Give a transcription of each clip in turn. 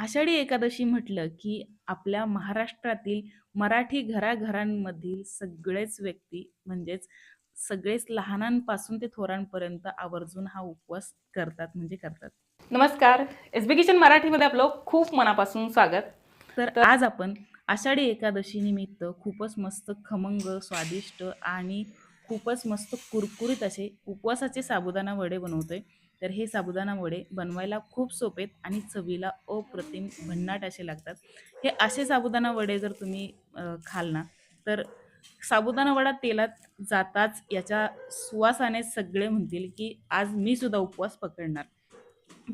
आषाढी एकादशी म्हटलं की आपल्या महाराष्ट्रातील मराठी घराघरांमधील सगळेच व्यक्ती म्हणजेच सगळेच लहानांपासून ते थोरांपर्यंत आवर्जून हा उपवास करतात म्हणजे करतात. नमस्कार एस बी किचन मराठीमध्ये आपलं खूप मनापासून स्वागत तर आज आपण आषाढी एकादशी निमित्त खूपच मस्त खमंग, स्वादिष्ट आणि खूपच मस्त कुरकुरीत असे उपवासाचे साबुदाणा वडे बनवतोय. तर हे साबुदाणा वडे बनवायला खूप सोपे आहेत आणि चवीला अप्रतिम भन्नाट असे लागतात. हे असे साबुदाणा वडे जर तुम्ही खाल ना, तर साबुदाणा वडा तेलात जाताच याच्या सुवासाने सगळे म्हणतील, की आज मी सुद्धा उपवास पकडणार.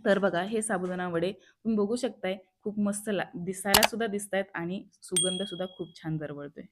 तर बघा हे साबुदाणा वडे तुम्ही बघू शकताय खूप मस्त ला दिसायला सुद्धा दिसतायत आणि सुगंध सुद्धा खूप छान दरवळतोय.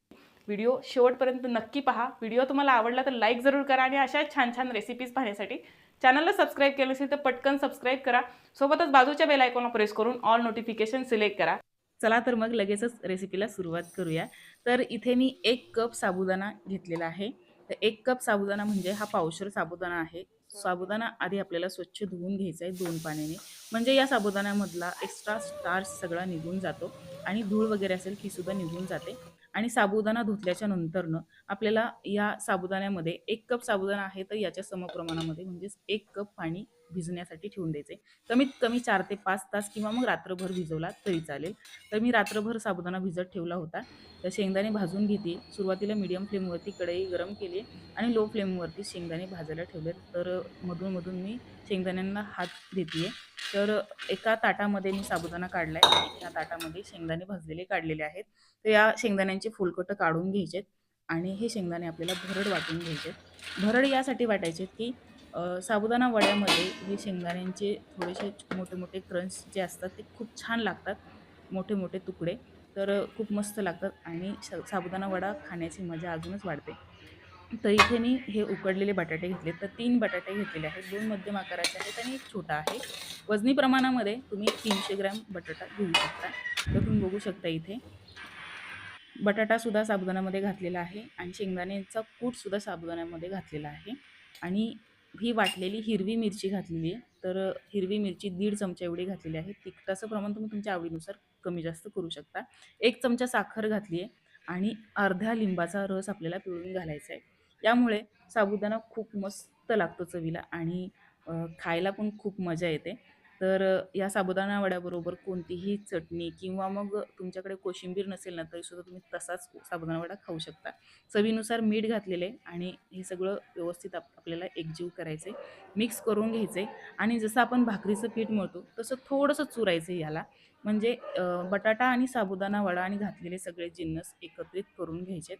व्हिडिओ शेवटपर्यंत नक्की पहा व्हिडिओ तुम्हाला आवडला तर लाईक जरूर करा आणि अशा छान छान रेसिपीज पाहण्यासाठी चॅनलला सबस्क्राईब केलं असेल तर पटकन सबस्क्राईब करा सोबतच बाजूच्या बेल आयकॉनला प्रेस करून ऑल नोटिफिकेशन सिलेक्ट करा चला तर मग लगेचच रेसिपीला सुरुवात करूया. तर इथे मी एक कप साबुदाणा घेतलेला आहे. तर एक कप साबुदाणा म्हणजे हा पावशर साबुदाणा आहे. साबुदाणा आधी आपल्याला स्वच्छ धुवून घ्यायचा आहे दोन पाण्याने. म्हणजे या साबुदाण्यामधला एक्स्ट्रा स्टार्च सगळा निघून जातो आणि धूळ वगैरे असेल ती सुद्धा निघून जाते. आणि साबुदाणा धुतल्याच्या नंतरनं आपल्याला या साबुदाण्यामध्ये एक कप साबुदाणा आहे तर याच्या समप्रमाणामध्ये म्हणजेच एक कप पाणी भिजण्यासाठी ठेवून द्यायचे कमीत कमी चार ते पाच तास किंवा मग रात्रभर भिजवला तरी चालेल. तर मी रात्रभर साबुदाणा भिजत ठेवला होता. तर शेंगदाणे भाजून घेते. सुरुवातीला मीडियम फ्लेमवरती कढई गरम केली आणि लो फ्लेमवरती शेंगदाणे भाजायला ठेवले तर मधून-मधून मी शेंगदाण्यांना हात देते तर एका ताटामध्ये मी साबुदाणा काढला आहे त्या ताटामध्ये शेंगदाणे भाजलेले काढलेले आहेत. तर या शेंगदाण्यांचे फुलकटं काढून घ्यायचेत आणि हे शेंगदाणे आपल्याला भरड वाटून घ्यायचे भरड यासाठी वाटायचे की साबुदाणा वड्यामध्ये हे शेंगदाण्यांचे थोडेसे मोठे-मोठे क्रंच जे असतात ते खूप छान लागतात. मोठे-मोठे तुकडे तर खूप मस्त लागतात आणि श साबुदाणा वडा खाण्याची मजा अजूनच वाढते. तर इथे मी हे उकडलेले बटाटे घेतले तर तीन बटाटे घेतलेले आहेत. दोन मध्यम आकाराचे आहेत आणि एक छोटा आहे. वजनी प्रमाणामध्ये तुम्ही 300 ग्रॅम बटाटा घेऊ शकता. तर तुम्ही बघू शकता इथे. बटाटासुद्धा साबुदाण्यामध्ये घातलेला आहे आणि शेंगदाण्याचा कूटसुद्धा साबुदाण्यामध्ये घातलेला आहे आणि ही वाटलेली हिरवी मिरची घातलेली आहे. तर हिरवी मिरची दीड चमचा एवढी घातलेली आहे. तिखटाचं प्रमाण तुम्ही तुमच्या आवडीनुसार कमी जास्त करू शकता. एक चमचा साखर घातली आहे आणि अर्ध्या लिंबाचा रस आपल्याला पिळून घालायचा आहे. त्यामुळे साबुदाणा खूप मस्त लागतो चवीला आणि खायला पण खूप मजा येते. तर या साबुदाणा वड्याबरोबर कोणतीही चटणी किंवा मग तुमच्याकडे कोशिंबीर नसेल ना, तरीसुद्धा तुम्ही तसाच साबुदाणा वडा खाऊ शकता. चवीनुसार मीठ घातलेले आहे आणि हे सगळं व्यवस्थित आप आपल्याला एकजीव करायचं आहे. मिक्स करून घ्यायचे आणि जसं आपण भाकरीचं पीठ मळतो तसं थोडंसं चुरायचं याला. म्हणजे बटाटा आणि साबुदाणा वडा आणि घातलेले सगळे जिन्नस एकत्रित करून घ्यायचे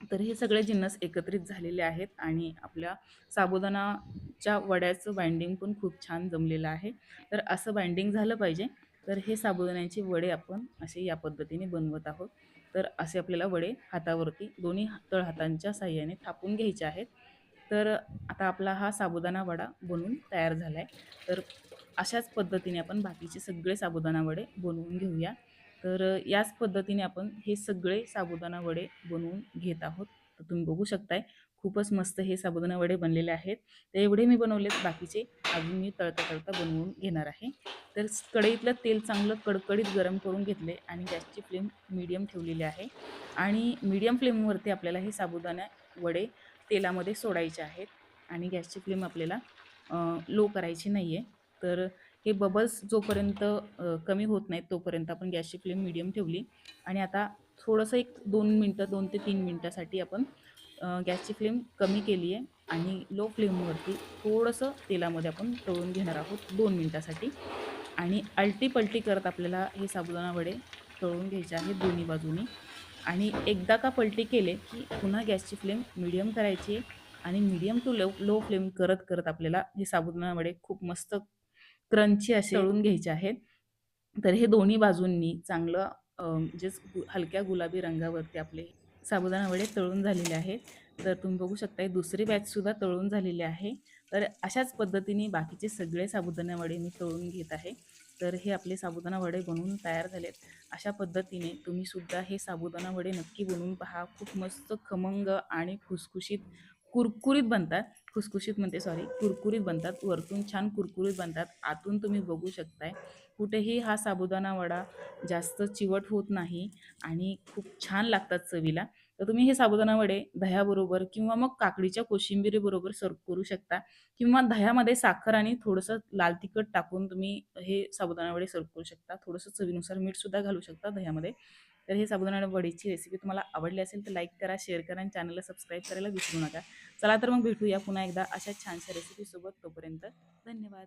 तर हे सगळे जिन्नस एकत्रित झालेले आहेत आणि आपल्या साबुदाणाच्या वड्याचं बाइंडिंग पण खूप छान जमलेलं आहे. तर असं बाइंडिंग झालं पाहिजे. तर हे साबुदाण्याचे वडे आपण असे या पद्धतीने बनवत आहोत. तर असे आपल्याला वडे हातावरती दोन्ही तळहातांच्या साहाय्याने थापून घ्यायचे आहेत. तर आता आपला हा साबुदाणा वडा बनवून तयार झाला आहे. तर अशाच पद्धतीने आपण बाकीचे सगळे साबुदाणा वडे बनवून घेऊया. तर याच पद्धतीने आपण हे सगळे साबुदाणा वडे बनवून घेत आहोत. तर तुम्ही बघू शकताय खूपच मस्त हे साबुदाणा वडे बनलेले आहेत. तर एवढे मी बनवलेत बाकीचे अजून मी तळता-तळता बनवून घेणार आहे. तर कढईतलं तेल चांगलं कडकडीत गरम करून घेतले आणि गॅसची फ्लेम मीडियम ठेवलेली आहे आणि मीडियम फ्लेमवरती आपल्याला हे साबुदाणा वडे तेलामध्ये सोडायचे आहेत आणि गॅसची फ्लेम आपल्याला लो करायची नाही आहे. तर हे बबल्स जोपर्यंत कमी होत नाहीत तोपर्यंत आपण गॅसची फ्लेम मीडियम ठेवली. आणि आता थोडंसं एक दोन मिनटं दोन ते तीन मिनटासाठी आपण गॅसची फ्लेम कमी केली आहे. आणि लो फ्लेमवरती थोडंसं तेलामध्ये आपण तळून घेणार आहोत दोन मिनटासाठी. आणि अलटी पलटी करत आपल्याला हे साबुदाणा वडे तळून घ्यायचे आहेत दोन्ही बाजूनी. आणि एकदा का पलटी केले की पुन्हा गॅसची फ्लेम मीडियम करायची आहे. आणि medium to low low flame करत, करत आपल्याला हे साबुदाणा वडे खूप मस्त क्रंची असे तळून घ्यायचे आहेत. तर हे दोन्ही बाजूंनी चांगलं म्हणजेच हलक्या गुलाबी रंगावरती आपले साबुदाणा वडे तळून झालेले आहेत. तर तुम्ही बघू शकता दुसरी बॅचसुद्धा तळून झालेली आहे. तर अशाच पद्धतीने बाकीचे सगळे साबुदाणा वडे मी तळून घेत आहे. तर हे आपले साबुदाणा वडे बनवून तयार झालेत. अशा पद्धतीने तुम्हीसुद्धा हे साबुदाणा वडे नक्की बनवून पहा. खूप मस्त खमंग आणि खुसखुशीत कुरकुरीत बनतात. खुसखुशीत म्हणते सॉरी कुरकुरीत बनतात. वरतून छान कुरकुरीत बनतात. आतून तुम्ही बघू शकताय कुठेही हा साबुदाणा वडा जास्त चिवट होत नाही आणि खूप छान लागतात चवीला तर तुम्ही हे साबुदाणा वडे दह्याबरोबर किंवा मग काकडीच्या कोशिंबिरीबरोबर सर्व करू शकता किंवा दह्यामध्ये साखर आणि थोडंसं लाल तिखट टाकून तुम्ही हे साबुदाणा वडे सर्व करू शकता थोडंसं चवीनुसार मीठसुद्धा घालू शकता दह्यामध्ये तर हे साबुदाणा वडीची रेसिपी तुम्हाला आवडली असेल तर लाईक करा शेअर करा आणि चॅनलला सबस्क्राईब करायला विसरू नका. चला तर मग भेटूया पुन्हा एकदा अशा छानशा रेसिपीसोबत तोपर्यंत धन्यवाद.